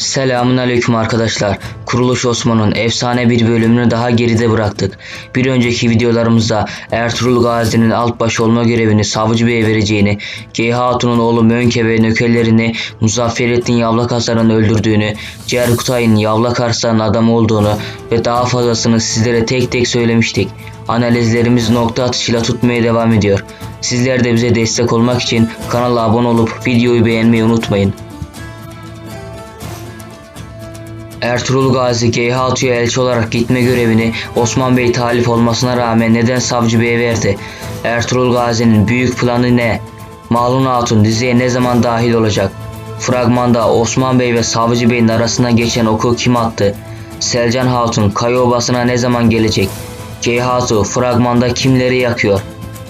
Selamun aleyküm arkadaşlar. Kuruluş Osman'ın efsane bir bölümünü daha geride bıraktık. Bir önceki videolarımızda Ertuğrul Gazi'nin altbaşı olma görevini Savcı Bey'e vereceğini, Geyha Hatun'un oğlu Mönke ve nökerlerini Muzafferettin Yavlak Arslan'ın öldürdüğünü, Ciğer Kutay'ın Yavlak Arslan'ın adamı olduğunu ve daha fazlasını sizlere tek tek söylemiştik. Analizlerimiz nokta atışıyla tutmaya devam ediyor. Sizler de bize destek olmak için kanala abone olup videoyu beğenmeyi unutmayın. Ertuğrul Gazi Geyhatu'ya elçi olarak gitme görevini Osman Bey talip olmasına rağmen neden Savcı Bey'e verdi? Ertuğrul Gazi'nin büyük planı ne? Malun Hatun diziye ne zaman dahil olacak? Fragmanda Osman Bey ve Savcı Bey'in arasında geçen oku kim attı? Selcan Hatun Kaya Obası'na ne zaman gelecek? Geyhatu fragmanda kimleri yakıyor?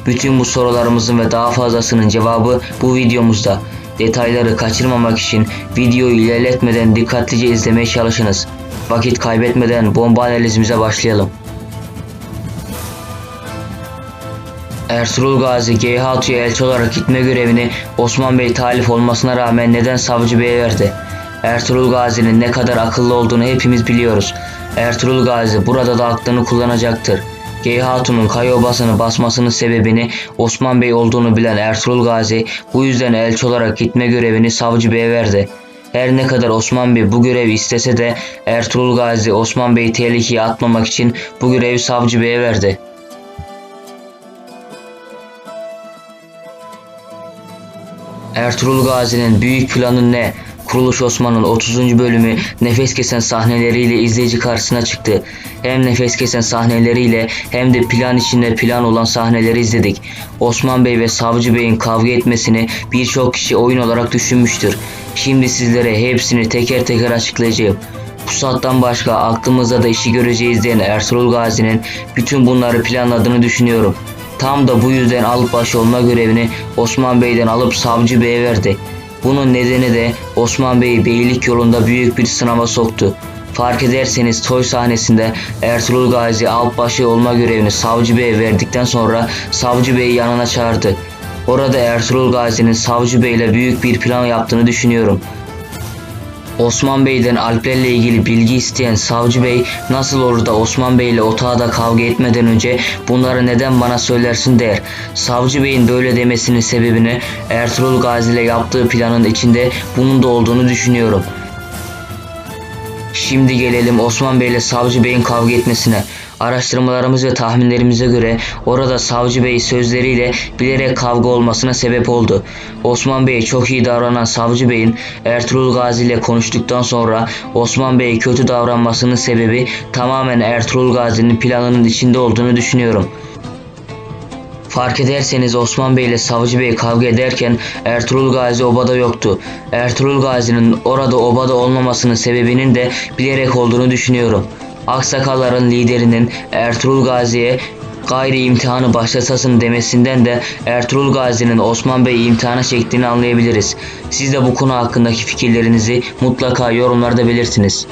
Bütün bu sorularımızın ve daha fazlasının cevabı bu videomuzda. Detayları kaçırmamak için videoyu ilerletmeden dikkatlice izlemeye çalışınız. Vakit kaybetmeden bomba analizimize başlayalım. Ertuğrul Gazi Geyhatu'ya elçi olarak gitme görevini Osman Bey talip olmasına rağmen neden Savcı Bey'e verdi? Ertuğrul Gazi'nin ne kadar akıllı olduğunu hepimiz biliyoruz. Ertuğrul Gazi burada da aklını kullanacaktır. Geyhatun'un Kaya Obası'nı basmasının sebebini Osman Bey olduğunu bilen Ertuğrul Gazi bu yüzden elçi olarak gitme görevini Savcı Bey'e verdi. Her ne kadar Osman Bey bu görevi istese de Ertuğrul Gazi Osman Bey'i tehlikeye atmamak için bu görevi Savcı Bey'e verdi. Ertuğrul Gazi'nin büyük planı ne? Kuruluş Osman'ın 30. bölümü nefes kesen sahneleriyle izleyici karşısına çıktı. Hem nefes kesen sahneleriyle hem de plan içinde plan olan sahneleri izledik. Osman Bey ve Savcı Bey'in kavga etmesini birçok kişi oyun olarak düşünmüştür. Şimdi sizlere hepsini teker teker açıklayacağım. Pusat'tan başka aklımızda da işi göreceğiz diyen Ertuğrul Gazi'nin bütün bunları planladığını düşünüyorum. Tam da bu yüzden alıp baş olma görevini Osman Bey'den alıp Savcı Bey'e verdi. Bunun nedeni de Osman Bey'i beylik yolunda büyük bir sınava soktu. Fark ederseniz toy sahnesinde Ertuğrul Gazi altbaşı olma görevini Savcı Bey'e verdikten sonra Savcı Bey'i yanına çağırdı. Orada Ertuğrul Gazi'nin Savcı Bey'le büyük bir plan yaptığını düşünüyorum. Osman Bey'den Alplerle ilgili bilgi isteyen Savcı Bey nasıl olur da Osman Bey ile otağda kavga etmeden önce bunları neden bana söylersin der. Savcı Bey'in böyle demesinin sebebini Ertuğrul Gazi ile yaptığı planın içinde bunun da olduğunu düşünüyorum. Şimdi gelelim Osman Bey ile Savcı Bey'in kavga etmesine. Araştırmalarımız ve tahminlerimize göre orada Savcı Bey sözleriyle bilerek kavga olmasına sebep oldu. Osman Bey'e çok iyi davranan Savcı Bey'in Ertuğrul Gazi ile konuştuktan sonra Osman Bey'e kötü davranmasının sebebi tamamen Ertuğrul Gazi'nin planının içinde olduğunu düşünüyorum. Fark ederseniz Osman Bey ile Savcı Bey kavga ederken Ertuğrul Gazi obada yoktu. Ertuğrul Gazi'nin orada obada olmamasının sebebinin de bilerek olduğunu düşünüyorum. Aksakalların liderinin Ertuğrul Gazi'ye gayri imtihanı başlatasın demesinden de Ertuğrul Gazi'nin Osman Bey'i imtihana çektiğini anlayabiliriz. Siz de bu konu hakkındaki fikirlerinizi mutlaka yorumlarda belirtiniz.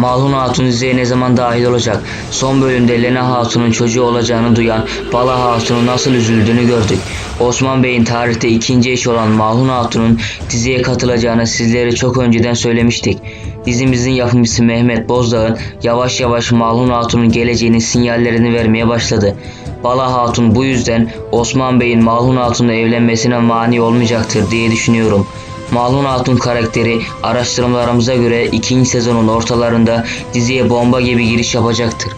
Malhun Hatun diziye ne zaman dahil olacak? Son bölümde Lena Hatun'un çocuğu olacağını duyan Bala Hatun'un nasıl üzüldüğünü gördük. Osman Bey'in tarihte ikinci eşi olan Malhun Hatun'un diziye katılacağını sizlere çok önceden söylemiştik. Dizimizin yapımcısı Mehmet Bozdağ'ın yavaş yavaş Malhun Hatun'un geleceğinin sinyallerini vermeye başladı. Bala Hatun bu yüzden Osman Bey'in Malhun Hatun'la evlenmesine mani olmayacaktır diye düşünüyorum. Malhun Hatun karakteri araştırmalarımıza göre ikinci sezonun ortalarında diziye bomba gibi giriş yapacaktır.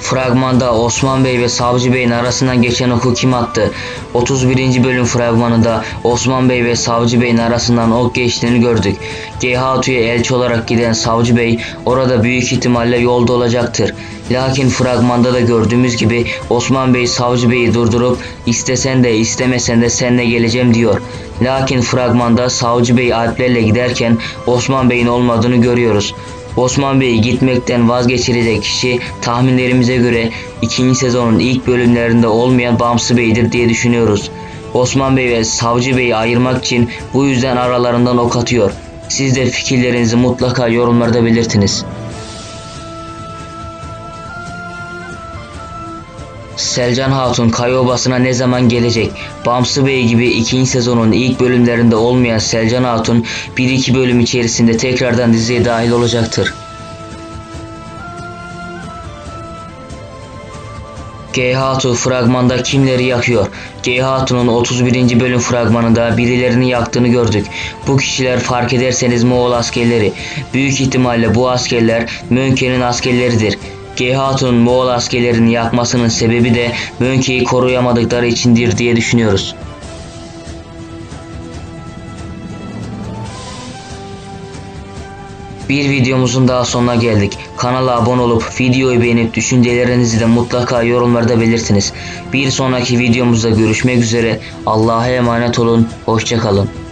Fragmanda Osman Bey ve Savcı Bey'in arasından geçen oku kim attı? 31. bölüm fragmanında Osman Bey ve Savcı Bey'in arasından ok geçtiğini gördük. Geyhatu'ya elçi olarak giden Savcı Bey orada büyük ihtimalle yolda olacaktır. Lakin fragmanda da gördüğümüz gibi Osman Bey Savcı Bey'i durdurup istesen de istemesen de seninle geleceğim diyor. Lakin fragmanda Savcı Bey Alplerle giderken Osman Bey'in olmadığını görüyoruz. Osman Bey'i gitmekten vazgeçirecek kişi tahminlerimize göre ikinci sezonun ilk bölümlerinde olmayan Bamsı Bey'dir diye düşünüyoruz. Osman Bey ve Savcı Bey'i ayırmak için bu yüzden aralarından ok atıyor. Siz de fikirlerinizi mutlaka yorumlarda belirtiniz. Selcan Hatun Kaya Obası'na ne zaman gelecek? Bamsı Bey gibi ikinci sezonun ilk bölümlerinde olmayan Selcan Hatun bir iki bölüm içerisinde tekrardan diziye dahil olacaktır. G Hatun fragmanda kimleri yakıyor? G Hatun'un 31. bölüm fragmanında birilerini yaktığını gördük. Bu kişiler fark ederseniz Moğol askerleri. Büyük ihtimalle bu askerler Mönke'nin askerleridir. G Hatun'un Moğol askerlerini yakmasının sebebi de Mönke'yi koruyamadıkları içindir diye düşünüyoruz. Bir videomuzun daha sonuna geldik. Kanala abone olup videoyu beğenip düşüncelerinizi de mutlaka yorumlarda belirtiniz. Bir sonraki videomuzda görüşmek üzere. Allah'a emanet olun. Hoşçakalın.